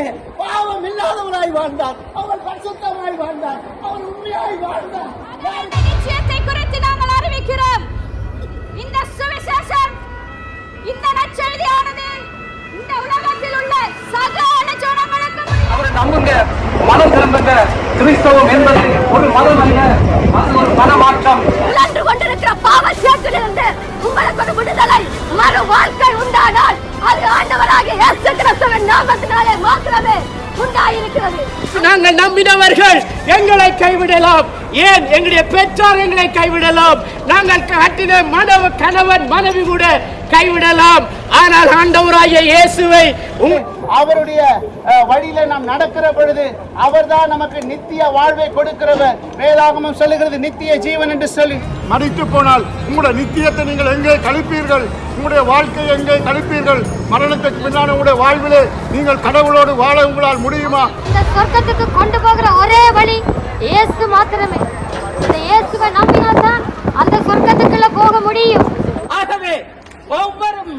நாளிலே பாவம் இல்லாதவராய் வாழ்ந்தார் அவர் பரிசுத்தமாய் வாழ்ந்தார் அவர் உண்மையாய் வாழ்ந்தார் இந்த நிச்சயத்தை குறித்து நாங்கள் அறிவிக்கிறோம். இந்த சுவிசேஷம் இந்த நற்செய்தியானது இந்த உலகத்தில் உள்ள சகல ஜனங்களுக்கும் அவரை நம்புங்க. மனம் திரும்புங்க. கிறிஸ்தவம் என்பது ஒரு மதம் அல்ல அது ஒரு மனமாற்றம். உழன்று கொண்டிருக்கிற பாவ சேற்றிலிருந்து உங்களுக்கு ஒரு விடுதலை மறு வாழ்க்கை உண்டானால் அது ஆண்டவராக இயேசு கிறிஸ்துவின் நாமத்தினாலே மாத்திரமே உண்டாயிருக்கிறது. நாங்கள் நம்பினவர்கள் எங்களை கைவிடலாம். ஏன்? எங்களுடைய பெற்றோர் எங்களை கைவிடலாம். நாங்கள் கட்டின மனவ கணவன் மனைவி கூட கைவிடலாம். ஆனால் ஆண்டவராகிய இயேசுவை உம் அவருடைய வழியில நாம் நடக்கிற பொழுது அவர்தான் நமக்கு நித்திய வாழ்வை கொடுக்கிறவர். வேதாகமம் சொல்லுகிறது நித்திய ஜீவன் என்று சொல்லி. மறித்து போனால் உங்களுடைய நித்தியத்தை நீங்கள் எங்கே கழிப்பீர்கள்? உங்களுடைய வாழ்க்கையை எங்கே கழிப்பீர்கள்? மரணத்துக்கு பின்னான உங்களுடைய வாழ்விலே நீங்கள் கடவுளோடு வாழ உங்களால் முடியுமா? இந்த சொர்க்கத்துக்கு கொண்டு போகிற ஒரே வழி இயேசு மாத்திரமே. இந்த இயேசுவை நம்பினாதான் அந்த சொர்க்கத்துக்குள்ள போக முடியும்.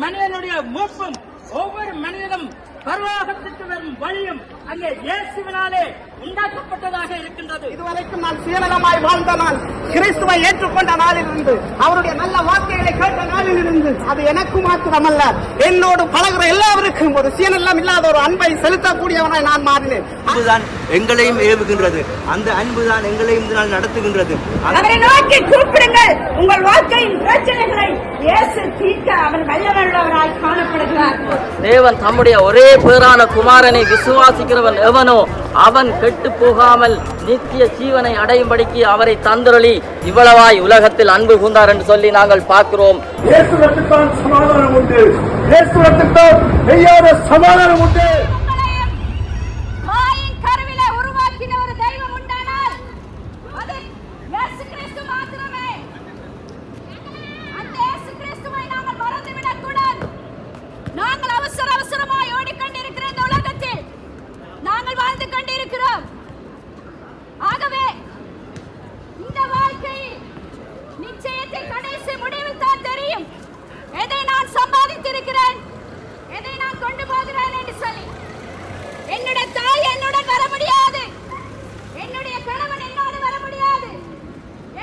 மனிதனுடைய மூப்பும் ஒவ்வொரு மனிதனும் பரலோகத்துக்கு வரும் வழியும் அங்கே இயேசுவினாலே உண்டாக்கப்பட்டதாக இருக்கின்றது. இதுவரைக்கும் நான் சுயநலமாய் வாழ்ந்த நான் கிறிஸ்துவை ஏற்றுக்கொண்ட நாளிலிருந்து அவருடைய நல்ல வார்த்தைகளை கேட்ட நாளிலிருந்து அது எனக்கு மாத்திரமல்ல. என்னோடு பழகுற எல்லாருக்கும் ஒரு சுயநலம் இல்லாத ஒரு அன்பை செலுத்தக்கூடியவனாய் நான் மாறினேன். அன்புதான் எங்களையும் ஏவுகின்றது. அந்த அன்புதான் எங்களையும் இந்த நாள் நடத்துகின்றது. அவரை நோக்கி கூப்பிடுங்கள். உங்கள் வாழ்க்கையின் பிரச்சனைகளை இயேசு தீர்க்க அவர் வல்லவர்களவராய் காணப்படுகிறார் தேவன் தம்முடைய ஒரே பேரான குமாரனை விசுவாசிக்கிறவன் எவனோ அவன் கெட்டு போகாமல் நித்திய ஜீவனை அடையும்படிக்கு அவரை தந்தருளி இவ்வளவாய் உலகத்தில் அன்பு கூந்தார் என்று சொல்லி நாங்கள் பார்க்கிறோம். சமாதானம் உண்டு. சமாதானம் உண்டு உங்களையும் தாயின் கருவிலே உருவாக்கின ஒரு தெய்வம் உண்டானால் அது இயேசு கிறிஸ்து மாத்திரமே அந்த இயேசு கிறிஸ்துவை நாங்கள் மறந்துவிடக் கூடாது நாங்கள் அவசர அவசரமாய் ஓடிக்கொண்டிருக்கிற இந்த உலகத்தில் நாங்கள் வாழ்ந்து கொண்டிருக்கிறோம். ஆகவே இந்த வாழ்க்கையில் நிச்சயத்தை கடைசி முடிவில் தான் தெரியும். எதை நான் சம்பாதித்திருக்கிறேன்? எதை நான் கொண்டு போகிறேன் என்று சொல்லி. என்னுடைய தாய் என்னுடன் வர முடியாது என்னுடைய கணவன் என்னோடு வர முடியாது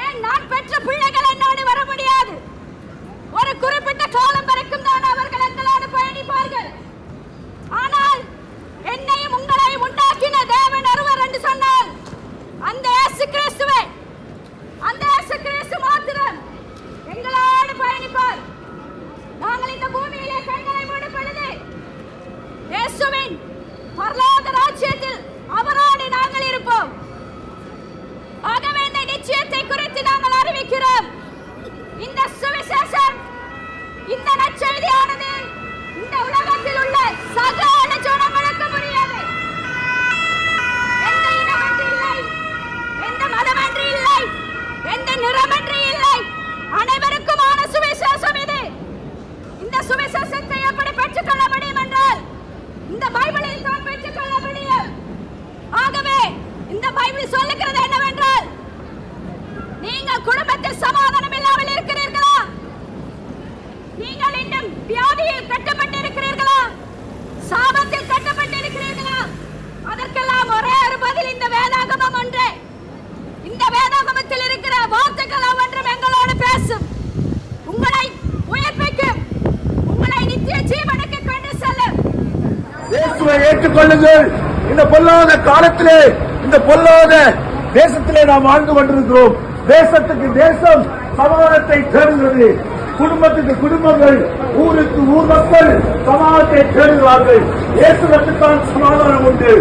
ஏன் நான் பெற்ற பிள்ளைகள் என்னோடு வர முடியாது ஒரு குறிப்பிட்ட காலம் வரைக்கும் தான் அவர்கள் எங்களோடு பயணிப்பார்கள் ஆனால் என்னையும் உங்களையும் உண்டாக்கின தேவன் ஒருவர் என்று சொன்னால் அந்த இயேசு கிறிஸ்துவே அந்த இயேசு கிறிஸ்து மாத்திரம் எங்களோடு பயணிப்பார் நாங்கள் இந்த பூமியிலே கண்களை மூடும் பொழுது இயேசுவின் பரலோக ராஜ்யத்தில் அவரோடு நாங்கள் இருப்போம் ஆகவே இந்த நிச்சயத்தை குறித்து நாங்கள் அறிவிக்கிறோம் இந்த சுவிசேஷம் இந்த நற்செய்தியானது இந்த உலகத்தில் உள்ள சகல ஜனங்களுக்கு முடியாது எந்த இனமன்று இல்லை எந்த மதமன்று இல்லை எந்த நிறமன்று இல்லை அனைவருக்குமான சுவிசேஷம் இது இந்த சுவிசேஷத்தை எப்படி பெற்றுக்கொள்ள முடியும் என்றால் இந்த பைபிளில் தான் பெற்றுக்கொள்ள முடியும் ஆகவே இந்த பைபிள் சொல்லுகிறது என்னவென்றால் நீங்கள் குடும்பத்தில் சமாதானம் இல்லாமல் இருக்கிறீர்களா? நீங்கள் இன்னும் வியாதியில் கட்டப்பட்டிருக்கிறீர்களா? சாபத்தில் கட்டப்பட்டிருக்கிறீர்களா? அதற்கெல்லாம் ஒரே ஒரு பதில் இந்த வேதாகமம் ஒன்றே. இந்த வேதாகமத்தில் இருக்கிற வார்த்தைகள் ஒன்றும் எங்களோடு பேசும். உங்களை உயிர்ப்பிக்கும். உங்களை நித்திய ஜீவனுக்கு கொண்டு செல்லும். ஏற்றுக்கொள்ளுங்கள். இந்த பொல்லாத காலத்திலே இந்த பொல்லாத தேசத்திலே நாம் வாழ்ந்து கொண்டிருக்கிறோம். தேசத்துக்கு தேசம் சமாதானத்தை தேடுகிறது. குடும்பத்துக்கு குடும்பங்கள் ஊருக்கு ஊர் மக்கள் சமாதானத்தை தேடுகிறார்கள். இயேசுவத்துக்கான சமாதானம் உண்டு.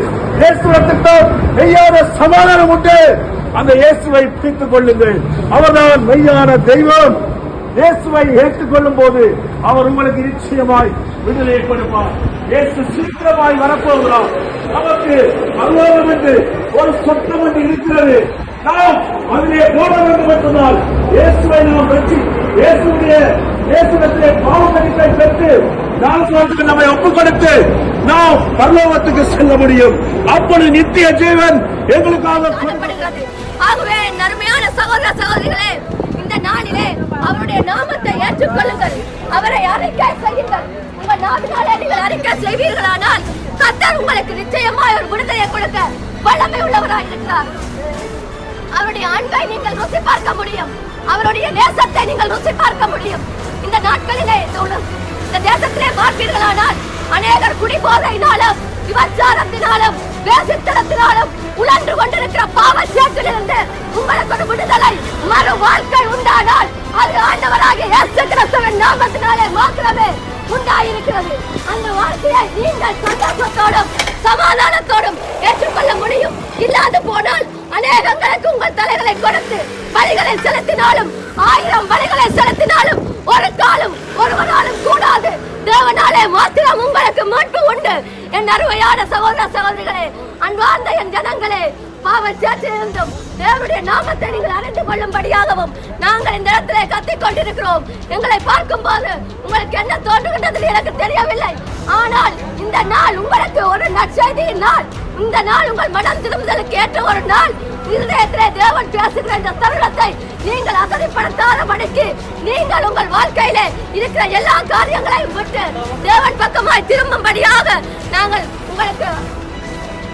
இயேசுவத்துக்கான மெய்யான சமாதானம் உண்டு. அந்த இயேசுவை பிடித்துக் கொள்ளுங்கள். அவர்தான் மெய்யான தெய்வம். இயேசுவை ஏற்றுக்கொள்ளும் போது அவர் உங்களுக்கு நிச்சயமாய் விடுதலை கொடுப்பார். இயேசு சீக்கிரமாய் வரப்போகிறோம். நமக்கு பரலோகம் என்று ஒரு சொத்தம் என்று இருக்கிறது. நாம் அதிலே போட வேண்டும் என்றால் இயேசுவை நாம் வெற்றி இயேசுடைய இயேசுடத்திலே பாவ பெற்று நாமத்துக்கு நம்மை ஒப்புக் கொடுத்து நாம் பரலோகத்துக்கு செல்ல முடியும். அப்பொழுது நித்திய ஜீவன் எங்களுக்காக ஆகவே நன்மையான சகோதர சகோதரிகளே இந்த நாளிலே அவருடைய நாமத்தை ஏற்றுக்கொள்ளுங்கள். அவரை அறிக்கை செய்யுங்கள் உங்கள் நாவினாலே நீங்கள் அறிக்கை செய்வீர்களானால் கத்தர் உங்களுக்கு நிச்சயமாய் ஒரு விடுதலையை கொடுக்க வல்லமை உள்ளவராய் இருக்கிறார். அவருடைய அன்பை நீங்கள் ருசி பார்க்க முடியும். அவருடைய நேசத்தை நீங்கள் ருசி பார்க்க முடியும். இந்த நாட்களிலே இந்த இந்த தேசத்திலே பார்ப்பீர்களானால் அநேகர் குடிபோதையினாலும் விபச்சாரத்தினாலும் வேசித்தனத்தினாலும் உழன்று கொண்டிருக்கிற பாவ சேற்றிலிருந்து உங்களுக்கு ஒரு விடுதலை மறு வாழ்க்கை உண்டானால் அது ஆண்டவராகிய இயேசு கிறிஸ்துவின் நாமத்தினாலே மாத்திரமே. உண்டாயிருக்கிறது. அந்த வாழ்க்கையை நீங்கள் சந்தோஷத்தோடும் சமாதானத்தோடும் ஏற்றுக்கொள்ள முடியும். இல்லாது போனால் அநேகங்களுக்கு உங்கள் தலைகளை கொடுத்து வழிகளை செலுத்தினாலும் ஆயிரம் வழிகளை செலுத்தினாலும் ஒரு காலம் ஒருவனாலும் கூடாது. தேவனாலே மாத்திரம் உங்களுக்கு மீட்பு உண்டு. என் அருமையான சகோதர சகோதரிகளே அன்பார்ந்த என் ஜனங்களே பாவ சேற்றிலிருந்தும் தேவனுடைய நாமத்தை நீங்கள் அறிந்து கொள்ளும்படியாகவும் நாங்கள் இந்த இடத்திலே கத்திக் கொண்டிருக்கிறோம். எங்களை பார்க்கும் போது உங்களுக்கு என்ன தோன்றுகின்றது எனக்கு தெரியவில்லை. ஆனால் இந்த நாள் உங்களுக்கு ஒரு நற்செய்தியின் நாள். இந்த நாள் உங்கள் மனம் திரும்புதலுக்கு ஏற்ற ஒரு நாள். இருதயத்திலே தேவன் பேசுகிற இந்த தருணத்தை நீங்கள் அசதிப்படுத்தாதபடிக்கு நீங்கள் உங்கள் வாழ்க்கையிலே இருக்கிற எல்லா காரியங்களையும் விட்டு தேவன் பக்கமாய் திரும்பும்படியாக நாங்கள் உங்களுக்கு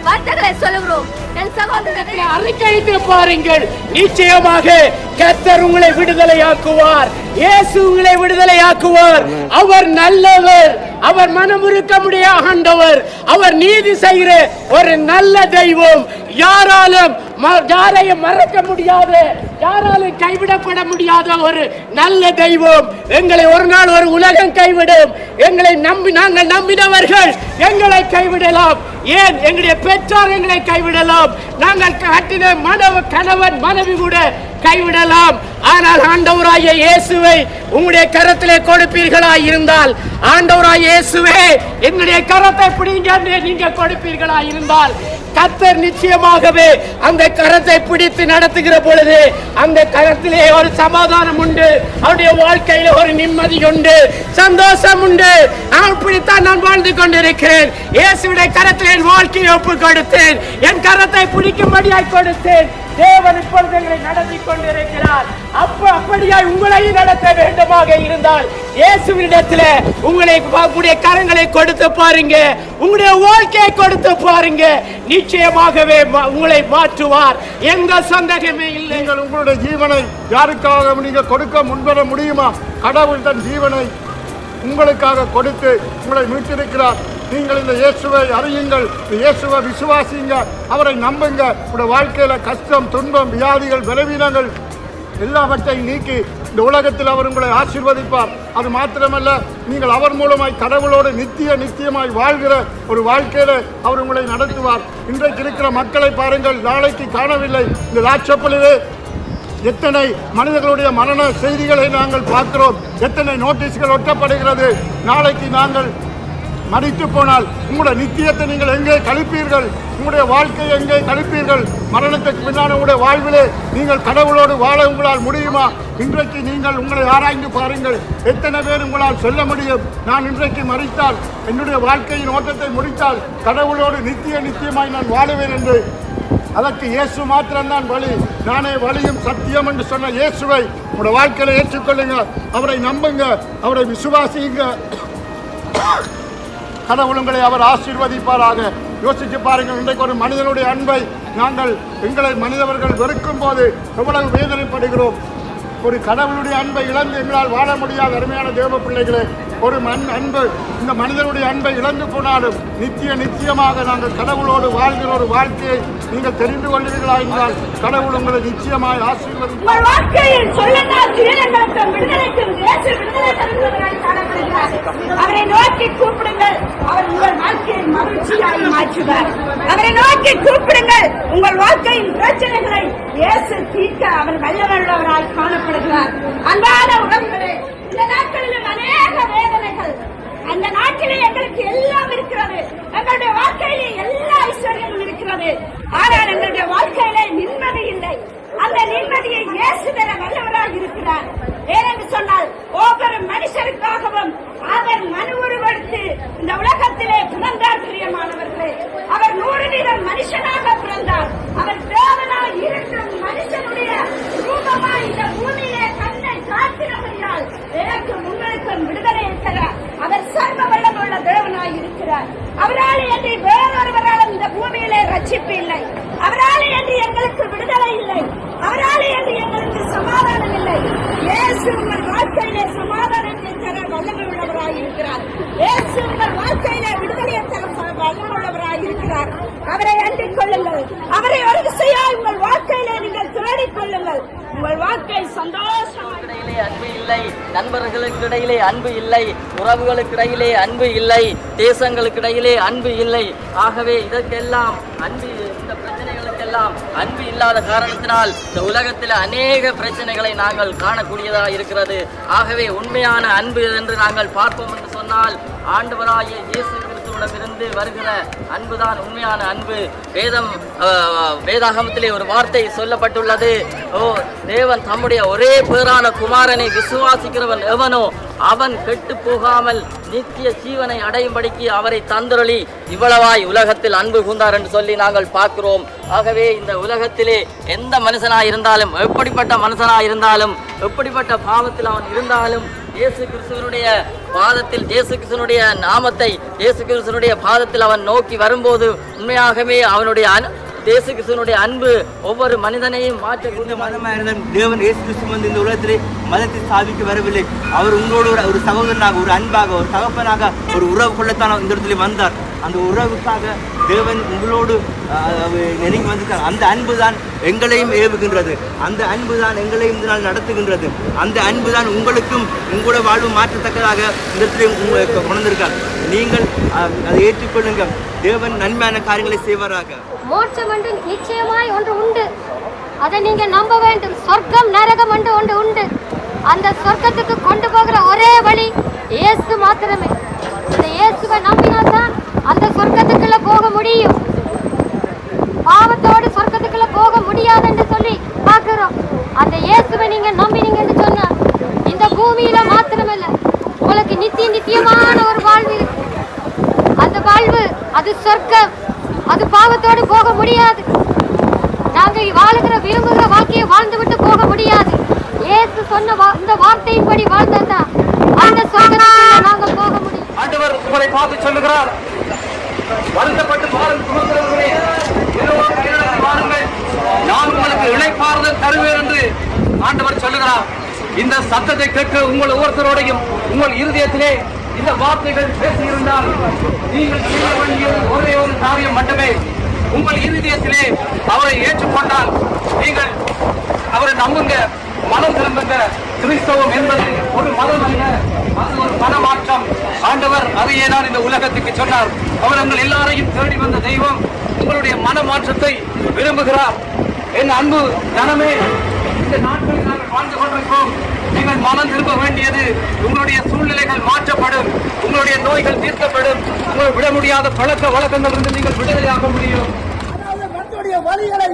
வார்த்தைகளை சொல்லுகிறோம். என் சகோதரர்களை அறிக்கையிட்டு பாருங்கள். நிச்சயமாக கத்தர் உங்களை விடுதலையாக்குவார். இயேசு உங்களை விடுதலையாக்குவார். அவர் நல்லவர். அவர் மனமுருக்க முடிய ஆண்டவர். அவர் நீதி செய்கிற ஒரு நல்ல தெய்வம். யாராலும் ம- யாரையும் மறக்க முடியாது யாராலும் கைவிடப்பட முடியாத ஒரு நல்ல தெய்வம். எங்களை ஒரு நாள் ஒரு உலகம் கைவிடும். எங்களை நம்பி நாங்கள் நம்பினவர்கள் எங்களை கைவிடலாம். ஏன்? எங்களுடைய பெற்றோர் எங்களை கைவிடலாம். நாங்கள் காட்டின மனவ கணவன் மனைவி கூட கைவிடலாம். ஆனால் ஆண்டவராய இயேசுவை உங்களுடைய கரத்திலே கொடுப்பீர்களா இருந்தால் ஆண்டவராய இயேசுவே என்னுடைய கரத்தை பிடிங்க நீங்க கொடுப்பீர்களா இருந்தால் கத்தர் நிச்சயமாகவே அந்த கரத்தை பிடித்து நடத்துகிற பொழுது அந்த கரத்திலே ஒரு சமாதானம் உண்டு. அவருடைய வாழ்க்கையில ஒரு நிம்மதி உண்டு. சந்தோஷம் உண்டு. அப்படித்தான் நான் வாழ்ந்து கொண்டிருக்கிறேன். இயேசுடைய கரத்தில் என் வாழ்க்கையை ஒப்பு கொடுத்தேன். என் கரத்தை பிடிக்கும்படியாய் கொடுத்தேன். தேவன் இப்பொழுது எங்களை நடத்தி கொண்டிருக்கிறார். அப்ப அப்படியாய் உங்களையும் நடத்த வேண்டுமாக இருந்தால் இயேசுவினிடத்துல உங்களை உங்களுடைய கரங்களை கொடுத்து பாருங்க. உங்களுடைய வாழ்க்கையை கொடுத்து பாருங்க. நிச்சயமாகவே உங்களை மாற்றுவார். எந்த சந்தேகமே இல்லை. நீங்கள் உங்களுடைய ஜீவனை யாருக்காக நீங்கள் கொடுக்க முன்வர முடியுமா? கடவுள் தன் ஜீவனை உங்களுக்காக கொடுத்து உங்களை மீட்டிருக்கிறார். நீங்கள் இந்த இயேசுவை அறியுங்கள். இயேசுவை விசுவாசிங்க அவரை நம்புங்க. உங்களுடைய வாழ்க்கையில் கஷ்டம் துன்பம் வியாதிகள் பலவீனங்கள் எல்லாவற்றையும் நீக்கி இந்த உலகத்தில் அவர் உங்களை ஆசீர்வதிப்பார். அது மாத்திரமல்ல நீங்கள் அவர் மூலமாய் கடவுளோடு நித்திய நித்தியமாய் வாழ்கிற ஒரு வாழ்க்கையில் அவர் உங்களை நடத்துவார். இன்றைக்கு இருக்கிற மக்களை பாருங்கள். நாளைக்கு காணவில்லை. இந்த லாட்சப்பலிலே எத்தனை மனிதர்களுடைய மரண செய்திகளை நாங்கள் பார்க்கிறோம். எத்தனை நோட்டீஸ்கள் ஒட்டப்படுகிறது. நாளைக்கு நாங்கள் மறித்து போனால் உங்களுடைய நித்தியத்தை நீங்கள் எங்கே கழிப்பீர்கள்? உங்களுடைய வாழ்க்கையை எங்கே கழிப்பீர்கள்? மரணத்துக்கு பின்னால் உங்களுடைய வாழ்விலே நீங்கள் கடவுளோடு வாழ உங்களால் முடியுமா? இன்றைக்கு நீங்கள் உங்களை ஆராய்ந்து பாருங்கள். எத்தனை பேர் உங்களால் சொல்ல முடியும்? நான் இன்றைக்கு மறித்தால் என்னுடைய வாழ்க்கையின் ஓட்டத்தை முடித்தால் கடவுளோடு நித்திய நித்தியமாய் நான் வாழுவேன் என்று. அதற்கு இயேசு மாத்திரம்தான் வழி. நானே வழியும் சத்தியம் என்று சொன்ன இயேசுவை உங்களோட வாழ்க்கையில ஏற்றுக்கொள்ளுங்க. அவரை நம்புங்க. அவரை விசுவாசியுங்க. கடவுள் உங்களை அவர் ஆசீர்வதிப்பாராக. யோசிச்சு பாருங்கள் இன்றைக்கு ஒரு மனிதனுடைய அன்பை நாங்கள் எங்களை மனிதவர்கள் வெறுக்கும் போது எவ்வளவு வேதனைப்படுகிறோம். ஒரு கடவுளுடைய அன்பை இழந்து எங்களால் வாழ முடியாத அருமையான தேவ பிள்ளைகளே ஒரு மண் அன்பு இந்த மனிதனுடைய அன்பை இழந்து போனாலும் நித்திய நிச்சயமாக நாங்கள் கடவுளோடு வாழ்கிற ஒரு வாழ்க்கையை நீங்கள் தெரிந்து கொள்வீர்களா என்றால் கடவுள் உங்களை நிச்சயமாய் ஆசீர்வதிப்பார். உங்கள் வாழ்க்கையில் சொல்லனால் துயரங்களுக்கும் அவரை நோக்கி கூப்பிடுங்கள் அவர் உங்கள் வாழ்க்கையை மகிழ்ச்சியாய் மாற்றுவார். அவரை நோக்கி கூப்பிடுங்கள் உங்கள் வாழ்க்கையின் பிரச்சனைகளை இயேசு தீர்க்க அவர் வல்லவல்லவராய் காணப்படுகிறார். அன்பான உறவுகளே இந்த நாட்களிலும் அநேக வேதனைகள். அந்த நாட்டிலே எங்களுக்கு எல்லாம் இருக்கிறது. எங்களுடைய வாழ்க்கையிலே எல்லா ஐஸ்வர்யமும் இருக்கிறது. ஆனால் எங்களுடைய வாழ்க்கையிலே நிம்மதி இல்லை. அந்த நிம்மதியை இயேசு தர வல்லவராக இருக்கிறார் ஏனென்று சொன்னால் ஒவ்வொரு மனுஷருக்காகவும் அவர் மனு உருவெடுத்து இந்த உலகத்திலே பிறந்தார் பிரியமானவர்களே அவர் நூறு வீதம் மனுஷனாக பிறந்தார் அவர் தேவனாய் இருந்தும் மனுஷனுடைய ரூபமாய் இந்த பூமியிலே தன்னை காத்திரமையால் எனக்கும் உங்களுக்கும் விடுதலை இருக்கிறார் அவர் சர்வ வல்லமுள்ள தேவனாய் இருக்கிறார் அவர் அவரால் என்று வேறொருவராலும் இந்த பூமியிலே இல்லை. அவரால் என்று எங்களுக்கு விடுதலை இல்லை. அவரால் என்று எங்களுக்கு சமாதானம் இல்லை. இயேசு உங்கள் வாழ்க்கையிலே சமாதானத்தை தர வல்லமை உள்ளவராய் இருக்கிறார். இயேசு உங்கள் வாழ்க்கையிலே விடுதலையை தர வல்லமை உள்ளவராய் இருக்கிறார். அவரை அண்டிக் கொள்ளுங்கள். அவரை ஒரு திசையாய் உங்கள் வாழ்க்கையிலே நீங்கள் தேடிக் கொள்ளுங்கள். உங்கள் வாழ்க்கை சந்தோஷம் அன்பு இல்லை. நண்பர்களுக்கு இடையிலே அன்பு இல்லை. உறவுகளுக்கு இடையிலே அன்பு இல்லை. தேசங்களுக்கு இடையிலே அன்பு இல்லை. ஆகவே இதற்கெல்லாம் அன்பு எல்லாம் அன்பு இல்லாத காரணத்தினால் இந்த உலகத்தில் அநேக பிரச்சனைகளை நாங்கள் காணக்கூடியதாக இருக்கிறது. ஆகவே உண்மையான அன்பு என்று நாங்கள் பார்ப்போம் என்று சொன்னால் ஆண்டவராகிய இயேசு கிறிஸ்துவிடமிருந்து வருகிற அன்புதான் உண்மையான அன்பு. வேதம் வேதாகமத்திலே ஒரு வார்த்தை சொல்லப்பட்டுள்ளது. ஓ தேவன் தம்முடைய ஒரே பேரான குமாரனை விசுவாசிக்கிறவன் எவனோ அவன் கெட்டு போகாமல் நித்திய ஜீவனை அடையும்படிக்கு அவரை தந்தருளி இவ்வளவாய் உலகத்தில் அன்பு கூந்தார் என்று சொல்லி நாங்கள் பார்க்கிறோம். ஆகவே இந்த உலகத்திலே எந்த மனுஷனாக இருந்தாலும் எப்படிப்பட்ட மனுஷனாக இருந்தாலும் எப்படிப்பட்ட பாவத்தில் அவன் இருந்தாலும் இயேசு கிறிஸ்துவனுடைய பாதத்தில் இயேசு கிறிஸ்துவனுடைய நாமத்தை இயேசு கிறிஸ்துவனுடைய பாதத்தில் அவன் நோக்கி வரும்போது உண்மையாகவே அவனுடைய அன்- இயேசு கிறிஸ்துவனுடைய அன்பு ஒவ்வொரு மனிதனையும் மாற்றக்கூடிய மதமாக இருந்தாலும் தேவன் இயேசு கிறிஸ்து வந்து இந்த உலகத்திலே மதத்தை ஸ்தாபிக்க வரவில்லை. அவர் உங்களோடு ஒரு- ஒரு சகோதரனாக ஒரு அன்பாக ஒரு தகப்பனாக ஒரு உறவு கொள்ளத்தான் இந்த இடத்துல வந்தார். அந்த உறவுக்காக தேவன் உங்களோடு நெருங்கி வந்திருக்கார். அந்த அன்பு தான் எங்களையும் ஏவுகின்றது. அந்த அன்பு தான் எங்களையும் இந்த நாள் நடத்துகின்றது. அந்த அன்பு தான் உங்களுக்கும் உங்களோட வாழ்வு மாற்றத்தக்கதாக இந்த இடத்துல உங்களுக்கு நீங்கள் அதை ஏற்றுக்கொள்ளுங்க தேவன் நன்மையான காரியங்களை செய்வாராக. மோட்சம் என்று நிச்சயமாய் ஒன்று உண்டு. அதை நீங்க நம்ப வேண்டும். சொர்க்கம் நரகம் என்று ஒன்று உண்டு. அந்த சொர்க்கத்துக்கு கொண்டு போகிற ஒரே வழி இயேசு மாத்திரமே. இந்த இயேசுவை நம்பினாதான் அந்த சொர்க்கத்துக்குள்ள போக முடியும். பாவத்தோடு சொர்க்கத்துக்குள்ள போக முடியாது என்று சொல்லி பார்க்கிறோம். அந்த இயேசுவை நீங்க நம்பினீங்கன்னு சொன்னா இந்த பூமியில மாத்திரமல்ல உங்களுக்கு நித்திய நித்தியமான ஒரு வாழ்வு இருக்கு. அந்த வாழ்வு அது சொர்க்கம். அது பாவத்தோடு போக முடியாது. நாங்க வாழுகிற விரும்புகிற வாழ்க்கையை வாழ்ந்து விட்டு போக முடியாது. ஏசு சொன்ன வா- இந்த வார்த்தையின்படி வாழ்ந்தா அந்த சொர்க்கத்துக்குள்ள நாங்க போக முடியும். ஆண்டவர் உங்களை பார்த்து சொல்லுகிறார். வருத்தப்பட்டு பாருங்கள். நான் உங்களுக்கு இளைப்பாறுதல் தருவேன் என்று ஆண்டவர் சொல்லுகிறார். இந்த சத்தத்தை கேட்க உங்கள் ஒவ்வொருத்தரோடையும் உங்கள் இருதயத்திலே இந்த வார்த்தைகள் பேசியிருந்தால் நீங்கள் செய்ய வேண்டியது ஒரே ஒரு காரியம் மட்டுமே. உங்கள் இருதயத்திலே அவரை ஏற்றுக்கொண்டால் நீங்கள் அவரை நம்புங்க. மனம் திரும்புங்க கிறிஸ்தவம் என்பது ஒரு மதம் அல்ல அது ஒரு மனமாற்றம். ஆண்டவர் அதையே நான் இந்த உலகத்துக்கு சொன்னார். அவர் உங்கள் எல்லாரையும் தேடி வந்த தெய்வம். உங்களுடைய மனமாற்றத்தை விரும்புகிறார். என் அன்பு ஜனமே இந்த நாட்களில் நாங்கள் வாழ்ந்து கொண்டிருக்கிறோம். நீங்கள் மனம் திரும்ப வேண்டியது உங்களுடைய சூழ்நிலைகள் மாற்றப்படும் உங்களுடைய நோய்கள் தீர்க்கப்படும் உங்களை விட முடியாத பழக்க வழக்கங்கள் இருந்து நீங்கள் விடுதலையாக முடியும். அதாவது வழிகளை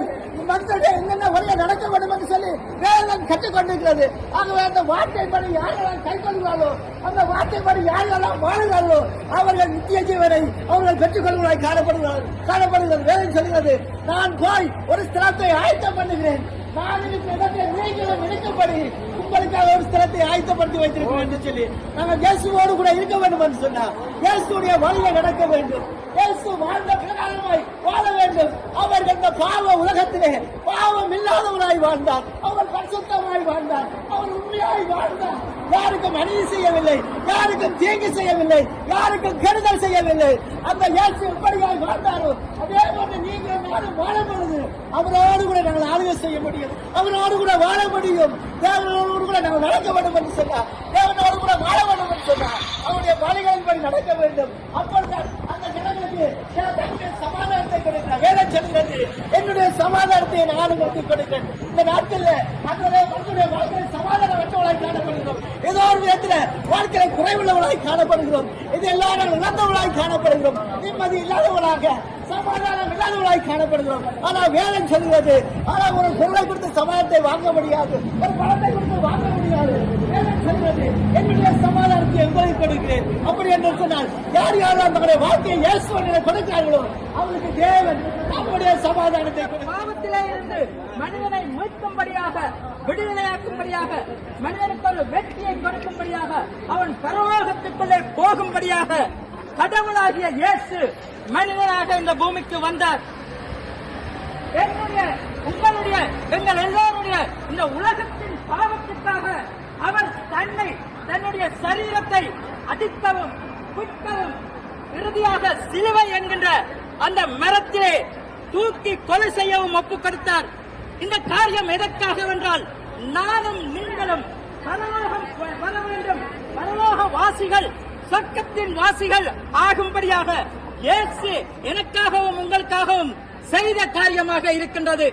மனிதனுடைய என்னென்ன உரையை நடக்க வேண்டும் என்று சொல்லி வேதம் கற்றுக்கொண்டிருக்கிறது. ஆகவே அந்த வார்த்தைப்படி யாரெல்லாம் கைக்கொள்கிறார்களோ அந்த வார்த்தைப்படி யாரெல்லாம் வாழ்கிறார்களோ அவர்கள் நித்திய ஜீவனை அவர்கள் பெற்றுக்கொள்வதாய் காணப்படுகிறார்கள். காணப்படுகிறது. வேதம் சொல்கிறது நான் போய் ஒரு ஸ்தலத்தை ஆயத்தம் பண்ணுகிறேன். நான் இருக்கிற இடத்தை நீங்களும் நினைக்கும்படி உங்களுக்காக ஒரு ஸ்தலத்தை ஆயத்தப்படுத்தி வைத்திருக்கிறேன் என்று சொல்லி நாங்கள் இயேசுவோடு கூட இருக்க வேண்டும் என்று சொன்னார். இயேசுடைய வழியை நடக்க வேண்டும். இயேசு வாழ்ந்த பிரகாரமாய் வாழ வேண்டும். அவர் இந்த பாவ உலகத்திலே பாவம் இல்லாதவராய் வாழ்ந்தார். அவர் பரிசுத்தமாய் வாழ்ந்தார். அவர் உண்மையாய் வாழ்ந்தார். யாருக்கும் அநீதி செய்யவில்லை யாருக்கும் தீங்கு செய்யவில்லை யாருக்கும் கெடுதல் செய்யவில்லை. அந்த இயேசு எப்படியாய் வாழ்ந்தாரோ அதே போன்று நீங்கள் நானும் வாழ பொழுது அவரோடு கூட நாங்கள் ஆளுகை செய்ய முடியும் அவரோடு கூட வாழ முடியும். தேவனோடு கூட நாங்கள் நடக்க வேண்டும் என்று சொன்னார். தேவனோடு கூட வாழ வேண்டும் என்று சொன்னார். அவருடைய வழிகளின்படி நடக்க வேண்டும். அப்பொழுது தன்னுடைய சமாதானத்தை கொடுக்கிறார் வேதம் சொல்கிறது என்னுடைய சமாதானத்தை நான் உங்களுக்கு கொடுக்கிறேன் இந்த நாட்கள்ல மக்களை மக்களுடைய வாழ்க்கையில் சமாதானம் வெற்றவளாய் காணப்படுகிறோம் ஏதோ ஒரு விதத்துல வாழ்க்கையில குறைவுள்ளவளாய் காணப்படுகிறோம் இது எல்லாரும் இழந்தவளாய் காணப்படுகிறோம் நிம்மதி இல்லாதவளாக சமாதானம் இல்லாதவளாய் காணப்படுகிறோம் ஆனால் வேதம் சொல்கிறது ஆனால் ஒரு பொருளை கொடுத்து சமாதானத்தை வாங்க முடியாது ஒரு பணத்தை கொடுத்து வாங்க முடியாது வேதம் சொல்கிறது என்னுடைய சமாதானத்தை உங்களுக்கு கொடுக்கிறேன்? அப்படி என்று சொன்னால் யார் யார் தங்களுடைய வாழ்க்கையை இயேசுவனிடம் கொடுக்கிறார்களோ அவர்களுக்கு தேவன் நம்முடைய சமாதானத்தை பாவத்திலே இருந்து மனிதனை மீட்கும்படியாக விடுதலையாக்கும்படியாக மனிதனுக்கு ஒரு வெற்றியை கொடுக்கும்படியாக அவன் பரலோகத்துக்குள்ளே போகும்படியாக கடவுளாகிய இயேசு மனிதனாக இந்த பூமிக்கு வந்தார். என்னுடைய உங்களுடைய எங்கள் எல்லோரும் தன்னுடைய இந்த உலகத்தின் பாவத்திற்காக அவர் தன்னை தன்னுடைய சரீரத்தை அடித்தவும் குட்டவும் இறுதியாக சிலுவை என்கின்ற அந்த மரத்திலே தூக்கி கொலை செய்யவும் ஒப்பு கொடுத்தார். இந்த காரியம் எதற்காக என்றால் நானும் நீங்களும் பரலோகம் வர வேண்டும். பரலோக வாசிகள் சொர்க்கத்தின் வாசிகள் ஆகும்படியாக இயேசு எனக்காகவும் உங்களுக்காகவும் செய்த காரியமாக இருக்கின்றது.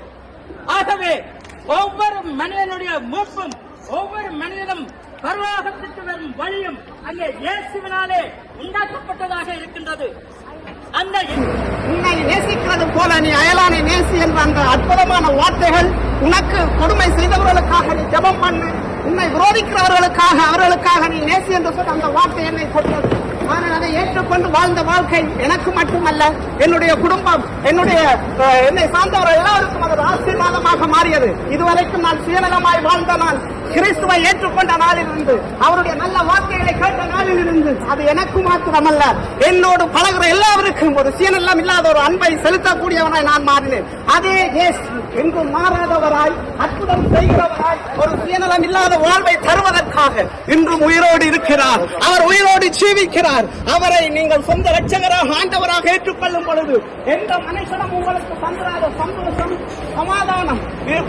ஆகவே ஒவ்வொரு மனிதனுடைய மூப்பும் ஒவ்வொரு மனிதனும் பரலோகத்திற்கு வரும் வழியும் அங்கே இயேசுவினாலே உண்டாக்கப்பட்டதாக இருக்கின்றது. அந்த உன்னை நேசிக்கிறது போல நீ அயலானை நேசி என்ற அந்த அற்புதமான வார்த்தைகள் உனக்கு கொடுமை செய்தவர்களுக்காக நீ ஜெபம் பண்ணு. உன்னை விரோதிக்கிறவர்களுக்காக அவர்களுக்காக நீ நேசி என்று சொல்லி அந்த வார்த்தை என்னை கொடுத்தது. ஆனால் அதை ஏற்றுக்கொண்டு வாழ்ந்த வாழ்க்கை எனக்கு மட்டுமல்ல என்னுடைய குடும்பம் என்னுடைய என்னை சார்ந்தவர்கள் எல்லாருக்கும் அது ஆசீர்வாதமாக மாறியது. இதுவரைக்கும் நான் சுயநலமாய் வாழ்ந்த நான் கிறிஸ்துவை ஏற்றுக்கொண்ட நாளிலிருந்து அவருடைய நல்ல வார்த்தைகளை கேட்ட நாளிலிருந்து அது எனக்கு மாத்திரமல்ல. என்னோடு பழகுற எல்லாருக்கும் ஒரு சீனெல்லாம் இல்லாத ஒரு அன்பை செலுத்தக்கூடியவனாய் நான் மாறினேன். அதே இயேசு எங்கும் மாறாதவராய் அற்புதம் செய்கிறவராய் ஒரு சுயநலம் இல்லாத வாழ்வை தருவதற்காக இன்றும் உயிரோடு இருக்கிறார். அவர் உயிரோடு ஜீவிக்கிறார். அவரை நீங்கள் சொந்த ரட்சகராக ஆண்டவராக ஏற்றுக்கொள்ளும் பொழுது எந்த மனுஷனும் உங்களுக்கு தந்துராத சந்தோஷம் சமாதானம்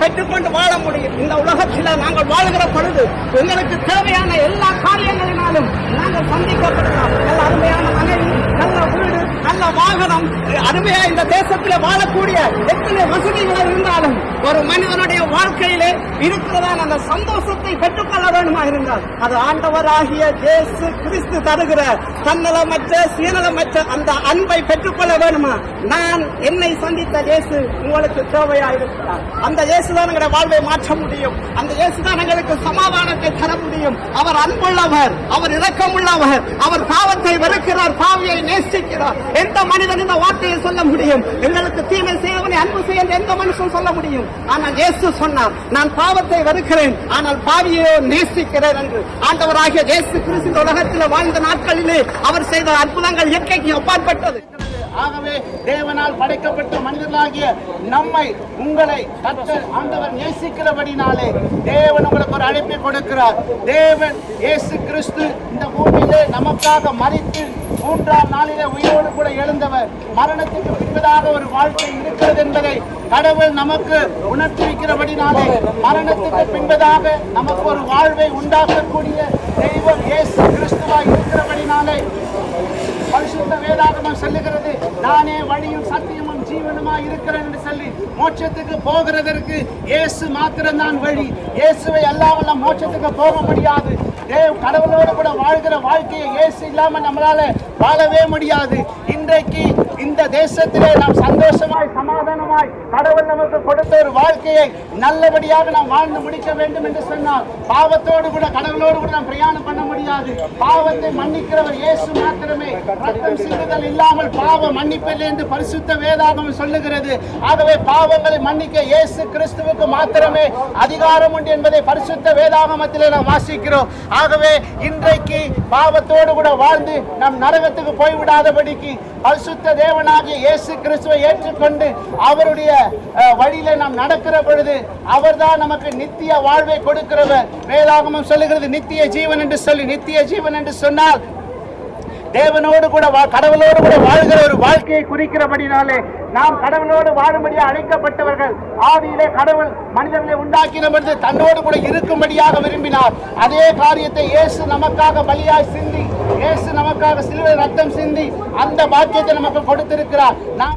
பெற்றுக்கொண்டு வாழ முடியும். இந்த உலகத்தில் நாங்கள் வாழ்கிற பொழுது எங்களுக்கு தேவையான எல்லா காரியங்களினாலும் நாங்கள் சந்திக்கப்படுகிறோம் அருமையான மனைவி நல்ல வீடு நல்ல வாகனம் அருமையா இந்த தேசத்தில் வாழக்கூடிய எத்தனை வசதிகள் இருந்தாலும் ஒரு மனிதனுடைய வாழ்க்கையிலே இருக்கிறதான அந்த சந்தோஷத்தை பெற்றுக்கொள்ள வேண்டுமா இருந்தால் அது ஆண்டவராகிய இயேசு கிறிஸ்து தருகிற தன்னலமற்ற சீனலமற்ற அந்த அன்பை பெற்றுக்கொள்ள வேண்டுமா? நான் என்னை சந்தித்த இயேசு உங்களுக்கு தேவையா இருக்கிறார் அந்த இயேசுதான் எங்களுடைய வாழ்வை மாற்ற முடியும். அந்த இயேசுதான் எங்களுக்கு சமாதானத்தை தர முடியும். அவர் அன்புள்ளவர் அவர் இரக்கமுள்ளவர் அவர் பாவத்தை வெறுக்கிறார் பாவியை நேசிக்கிறார். எந்த மனிதன் இந்த வார்த்தையை சொல்ல முடியும்? எங்களுக்கு தீமை செய்யவனை அன்பு செய்ய எந்த மனுஷன் சொல்ல முடியும்? ஆனால் இயேசு சொன்னார் நான் பாவத்தை வருகிறேன் ஆனால் பாவியோ நேசிக்கிறேன் என்று. ஆண்டவராகிய இயேசு கிறிஸ்து உலகத்தில் வாழ்ந்த நாட்களிலே அவர் செய்த அற்புதங்கள் இயற்கைக்கு அப்பாற்பட்டது. ஆகவே தேவனால் படைக்கப்பட்ட மனிதர்களாகிய நம்மை உங்களை கத்தர் ஆண்டவர் நேசிக்கிறபடினாலே தேவன் உங்களுக்கு ஒரு அழைப்பை கொடுக்கிறார். தேவன் இயேசு கிறிஸ்து இந்த பூமியிலே நமக்காக மறித்து மூன்றாம் நாளிலே உயிரோடு கூட எழுந்தவர். மரணத்துக்கு பின்பதாக ஒரு வாழ்க்கை இருக்கிறது என்பதை கடவுள் நமக்கு உணர்த்திருக்கிறபடினாலே மரணத்துக்கு பின்பதாக நமக்கு ஒரு வாழ்வை உண்டாக்கக்கூடிய தெய்வம் இயேசு கிறிஸ்துவா இருக்கிறபடினாலே பரிசுத்த வேதாகமம் சொல்லுகிறது. நானே வழியும் சத்தியமும் ஜீவனமா இருக்கிறேன் என்று சொல்லி மோட்சத்துக்கு போகிறதற்கு இயேசு மாத்திரம்தான் வழி. இயேசுவை அல்லாமல் மோட்சத்துக்கு போக முடியாது. தேவ் கடவுளோடு கூட வாழ்கிற வாழ்க்கையை இயேசு இல்லாம நம்மளால வாழவே முடியாது. இன்றைக்கு இந்த தேசத்திலே நாம் சந்தோஷமாய் சமாதானமாய் கடவுள் நமக்கு கொடுத்த ஒரு வாழ்க்கையை நல்லபடியாக நாம் வாழ்ந்து முடிக்க வேண்டும் என்று சொன்னால் பாவத்தோடு கூட கடவுளோடு கூட நாம் பிரயாணம் பண்ண முடியாது. பாவத்தை மன்னிக்கிறவர் இயேசு மாத்திரமே. ரத்தம் சிந்துதல் இல்லாமல் பாவ மன்னிப்பில்லை என்று பரிசுத்த வேதாகம் சொல்லுகிறது. ஆகவே பாவங்களை மன்னிக்க இயேசு கிறிஸ்துவுக்கு மாத்திரமே அதிகாரம் உண்டு என்பதை பரிசுத்த வேதாகமத்திலே நாம் வாசிக்கிறோம். ஆகவே இன்றைக்கு பாவத்தோடு கூட வாழ்ந்து நம் நரகத்துக்கு போய்விடாதபடிக்கு பரிசுத்த தேவனாகிய இயேசு கிறிஸ்துவை ஏற்றுக்கொண்டு அவருடைய வழியில நாம் நடக்கிற பொழுது அவர்தான் நமக்கு நித்திய வாழ்வை கொடுக்கிறவர். வேதாகமம் சொல்லுகிறது நித்திய ஜீவன் என்று சொல்லி நித்திய ஜீவன் என்று சொன்னால் தேவனோடு கூட வா- கடவுளோடு கூட வாழ்கிற ஒரு வாழ்க்கையை குறிக்கிறபடினாலே நாம் கடவுளோடு வாழும்படியாக அழைக்கப்பட்டவர்கள். ஆதியிலே கடவுள் மனிதர்களை உண்டாக்கின பொழுது தன்னோடு கூட இருக்கும்படியாக விரும்பினார். அதே காரியத்தை இயேசு நமக்காக பலியாய் சிந்தி இயேசு நமக்காக சிலுவை ரத்தம் சிந்தி அந்த பாக்கியத்தை நமக்கு கொடுத்திருக்கிறார். நான்